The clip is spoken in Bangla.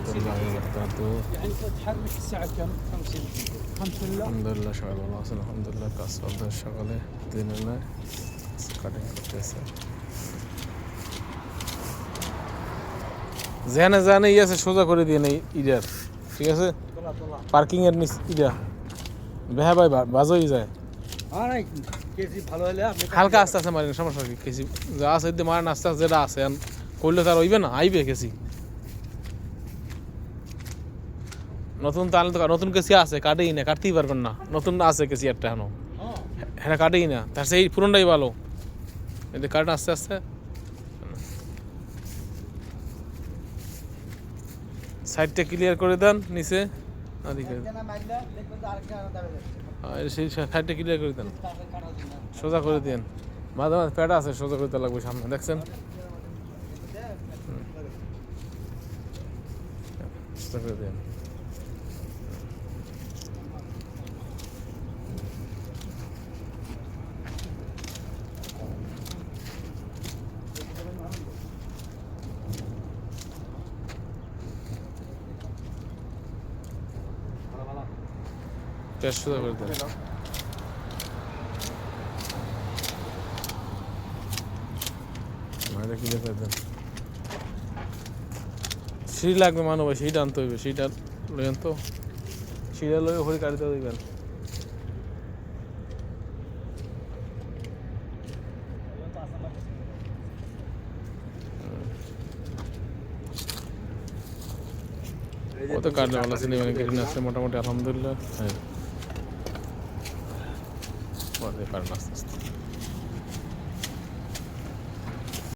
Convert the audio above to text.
الله وبركاته يعني انت تحرك الساعه كم؟ خمس خمس الا আলহামদুলিল্লাহ সবাই ভালো আছেন আলহামদুলিল্লাহ কাজ চলতে সকালে দিনে না কাটিং করতেছে যেখানে জানে ই আছে সোজা করে দিয়ে নেই ইডার ঠিক আছে طلع طلع পার্কিং এর নিচ ইডা বেহা ভাই বাজই যায় انا كيف ভালো হলে আপনি হালকা আস্তে আস্তে মারেন সমস্যা কি কেসি যা আছে যদি মারেন আস্তে আস্তে যেটা আছে এখন করলে তার হইবে না আইবে কেসি নতুন তাহলে তো নতুন কেসি আছে কাটেই না কাটতেই পারবেন না। নতুন আছে কেসি একটা এখনও। হ্যাঁ কাটেই না। তার সেই পুরনটাই ভালো। এতে কাটেন আস্তে আস্তে। সাইডটা ক্লিয়ার করে দেন নিচে। হয়ে সেই সাইডটা ক্লিয়ার করে দেন। সোজা করে দেন মাঝে মাঝে প্যাডা আছে সোজা করতে লাগবে সামনে দেখছেন? সোজা করে দেন সোজা করে দেন কিনে করে দেন সিঁড়ি লাগবে মানব সিঁড়িটা আনতে হইবে সিঁড়িটা লইয়েন তো সিঁড়িটা লইয়ে হরি কাটিতে দিবেন কত কাটলে ভালো ছিল মানে আসছে মোটামুটি আলহামদুলিল্লাহ হ্যাঁ まあ、上からラストして